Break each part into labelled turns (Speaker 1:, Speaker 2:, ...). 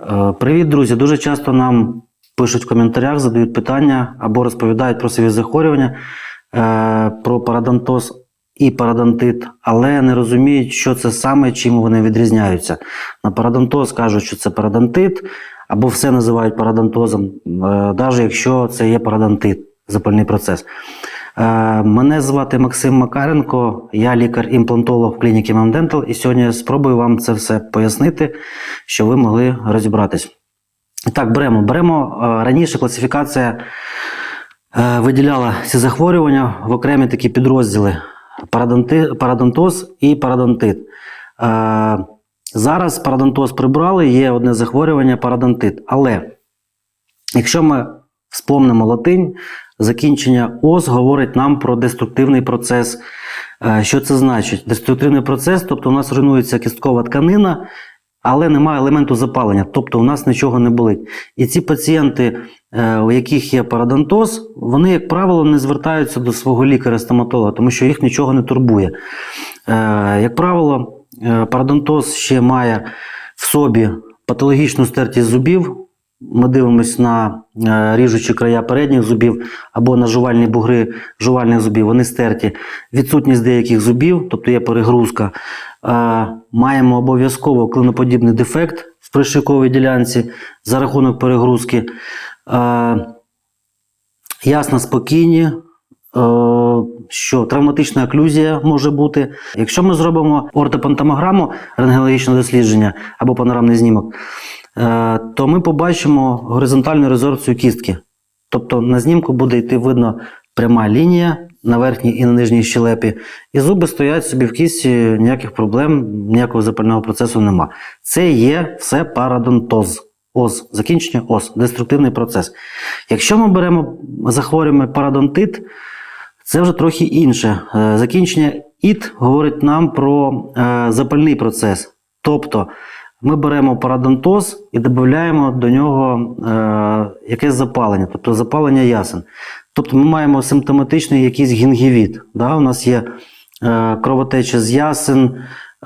Speaker 1: Е, Привіт, друзі! Дуже часто нам пишуть в коментарях, задають питання або розповідають про свої захворювання, е, про парадонтоз і парадонтит, але не розуміють, що це саме, чим вони відрізняються. На парадонтоз кажуть, що це парадонтит, або все називають парадонтозом, навіть якщо це є парадонтит, запальний процес. Е, Мене звати Максим Макаренко, я лікар-імплантолог в клініці Мамдентал, і сьогодні я спробую вам це все пояснити, щоб ви могли розібратись. Так, беремо. Беремо е, раніше класифікація е, виділяла ці захворювання в окремі такі підрозділи: парадонтоз і парадонтит. Зараз парадонтоз прибрали, є одне захворювання парадонтит. Але якщо ми вспомнимо латинь, закінчення ос говорить нам про деструктивний процес. Е, Що це значить? Деструктивний процес, тобто у нас руйнується кісткова тканина, але немає елементу запалення, тобто у нас нічого не болить. І ці пацієнти, е, у яких є парадонтоз, вони, як правило, не звертаються до свого лікаря-стоматолога, тому що їх нічого не турбує. Е, Як правило, парадонтоз ще має в собі патологічну стертість зубів. Ми дивимося на е, ріжучі края передніх зубів або на жувальні бугри жувальних зубів, вони стерті. Відсутність деяких зубів, тобто є перегрузка. Е, Маємо обов'язково клиноподібний дефект в пришиковій ділянці за рахунок перегрузки. Е, Ясно, спокійні, що травматична оклюзія може бути. Якщо ми зробимо ортопантомограму, рентгенологічне дослідження або панорамний знімок, то ми побачимо горизонтальну резорбцію кістки. Тобто на знімку буде йти видно пряма лінія на верхній і на нижній щелепі, і зуби стоять собі в кісті, ніяких проблем, ніякого запального процесу нема. Це є все парадонтоз. ОС, закінчення ОС, деструктивний процес. Якщо ми беремо захворюємо парадонтит, це вже трохи інше. Е, Закінчення ІТ говорить нам про е, запальний процес. Тобто ми беремо парадонтоз і додаємо до нього е, якесь запалення, тобто запалення ясен. Тобто ми маємо симптоматичний якийсь гінгівіт. Да? У нас є е, кровотеча з ясен,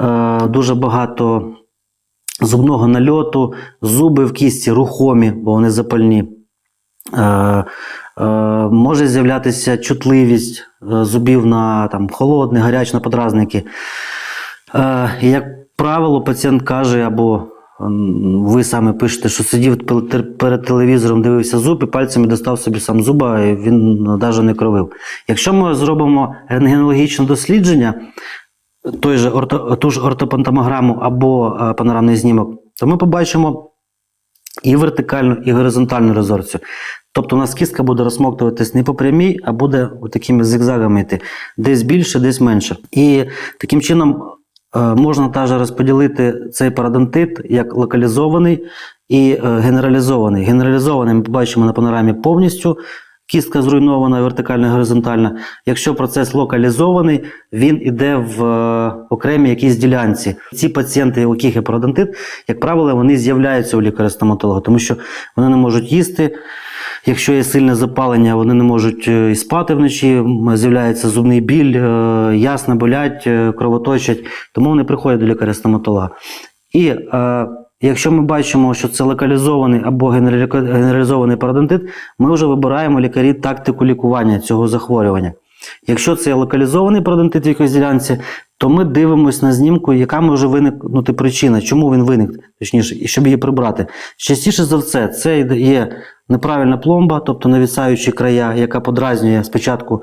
Speaker 1: е, дуже багато зубного нальоту, зуби в кісті рухомі, бо вони запальні. Е, е, може з'являтися чутливість е, зубів на там, холодний, гарячий, на подразники. Е, як правило, пацієнт каже, або ви саме пишете, що сидів перед- телевізором, дивився зуб і пальцями достав собі сам зуба, і він навіть не кровив. Якщо ми зробимо рентгенологічне дослідження, той же орто, ту ж ортопантомограму або е, панорамний знімок, то ми побачимо і вертикальну, і горизонтальну резорцію. Тобто у нас кістка буде розсмоктуватись не по прямій, а буде такими зигзагами йти. Десь більше, десь менше. І таким чином можна теж розподілити цей парадонтит як локалізований і е, генералізований. Генералізований ми побачимо на панорамі повністю. Кістка зруйнована вертикальна і горизонтальна. Якщо процес локалізований, він іде в е, окремій якійсь ділянці. Ці пацієнти, у яких є пародонтит, як правило, вони з'являються у лікаря-стоматолога, тому що вони не можуть їсти. Якщо є сильне запалення, вони не можуть е, і спати вночі, з'являється зубний біль, е, ясно болять, е, кровоточать, тому вони приходять до лікаря-стоматолога. І е, якщо ми бачимо, що це локалізований або генералізований пародонтит, ми вже вибираємо лікарі тактику лікування цього захворювання. Якщо це локалізований пародонтит в якійсь ділянці, то ми дивимося на знімку, яка може виникнути причина, чому він виник, точніше, щоб її прибрати. Частіше за все, це є неправильна пломба, тобто навісаючі края, яка подразнює спочатку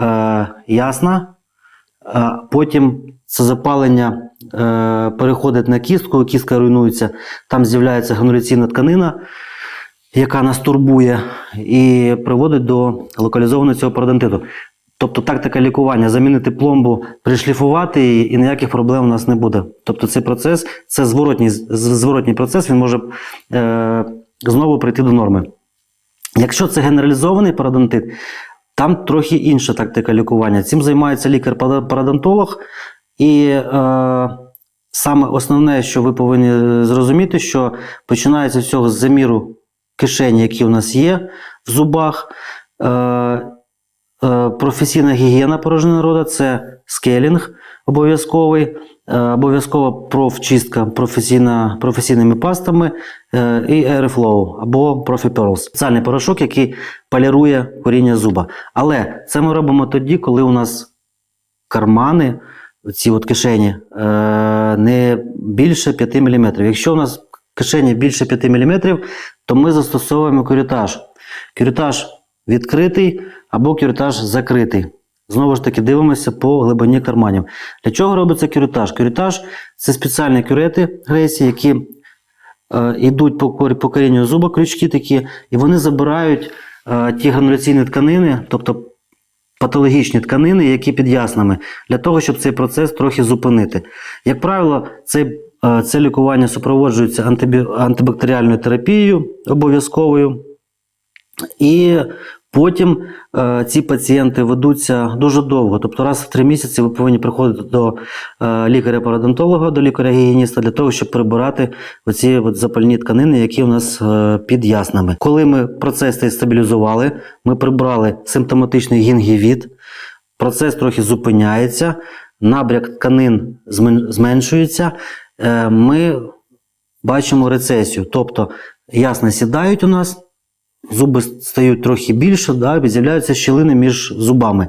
Speaker 1: е, ясна, а потім це запалення е, переходить на кістку, кістка руйнується, там з'являється грануляційна тканина, яка нас турбує, і приводить до локалізованого цього пародонтиту. Тобто тактика лікування замінити пломбу, пришліфувати її, і ніяких проблем у нас не буде. Тобто цей процес, це зворотній, зворотній процес, він може е, знову прийти до норми. Якщо це генералізований пародонтит, там трохи інша тактика лікування. Цим займається лікар-парадонтолог. І е, саме основне, що ви повинні зрозуміти, що починається всього з заміру кишені, які у нас є в зубах. Е, професійна гігієна порожнини рота це скелінг обов'язковий. е, обов'язково профчистка професійна, професійними пастами е, і Airflow або Profi Спеціальний порошок, який полірує коріння зуба. Але це ми робимо тоді, коли у нас кармани, ці от кишені, е, не більше 5 мм. Якщо у нас кишені більше 5 мм, то ми застосовуємо кюрітаж. Кюрітаж відкритий або кюрітаж закритий. Знову ж таки, дивимося по глибині карманів. Для чого робиться кюрітаж? Кюрітаж це спеціальні кюрети Грейсі, які е, йдуть по, по корінню зуба, крючки такі, і вони забирають е, ті грануляційні тканини, тобто патологічні тканини, які під яснами, для того, щоб цей процес трохи зупинити. Як правило, цей, е, це лікування супроводжується антибі, антибактеріальною терапією обов'язковою. І потім е, ці пацієнти ведуться дуже довго. Тобто раз в три місяці ви повинні приходити до е, лікаря-парадонтолога, до лікаря-гігієніста для того, щоб прибирати оці от запальні тканини, які у нас е, під яснами. Коли ми процес стабілізували, ми прибрали симптоматичний гінгівіт, процес трохи зупиняється, набряк тканин зменшується. Е, Ми бачимо рецесію, тобто ясна сідають у нас. Зуби стають трохи більше, да, з'являються щілини між зубами.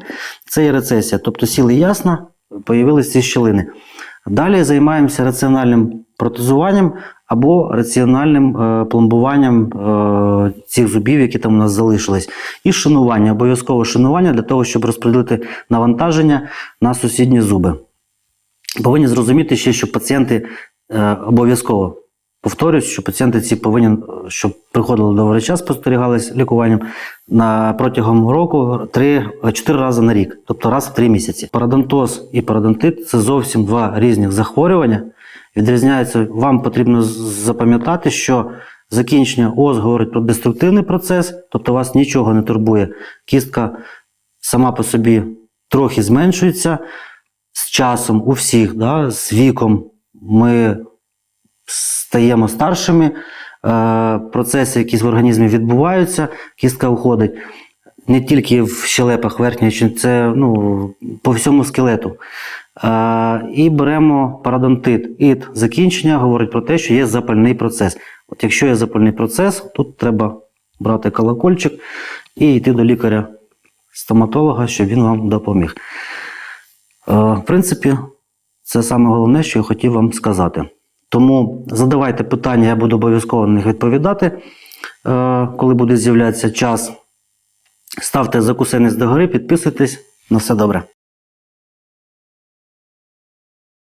Speaker 1: Це є рецесія. Тобто сіли ясно, появилися ці щілини. Далі займаємося раціональним протезуванням або раціональним е, пломбуванням е, цих зубів, які там у нас залишились. І шинування, обов'язково шинування для того, щоб розподілити навантаження на сусідні зуби. Повинні зрозуміти ще, що пацієнти е, обов'язково повторюсь, що пацієнти ці повинні, е, щоб приходили до врача, спостерігались лікуванням на протягом року 3-4 рази на рік, тобто раз в 3 місяці. Парадонтоз і парадонтит це зовсім два різних захворювання. Відрізняються, вам потрібно запам'ятати, що закінчення ОЗ говорить про деструктивний процес, тобто вас нічого не турбує. Кістка сама по собі трохи зменшується з часом у всіх, да, з віком ми стаємо старшими, е, процеси якісь в організмі відбуваються, кістка уходить не тільки в щелепах верхньої, це ну, по всьому скелету. Е, і беремо парадонтит. Ід закінчення говорить про те, що є запальний процес. От якщо є запальний процес, тут треба брати колокольчик і йти до лікаря-стоматолога, щоб він вам допоміг. Е, В принципі, це саме головне, що я хотів вам сказати. Тому задавайте питання, я буду обов'язково на них відповідати, е, коли буде з'являтися час. Ставте закусенець догори, підписуйтесь. На все добре.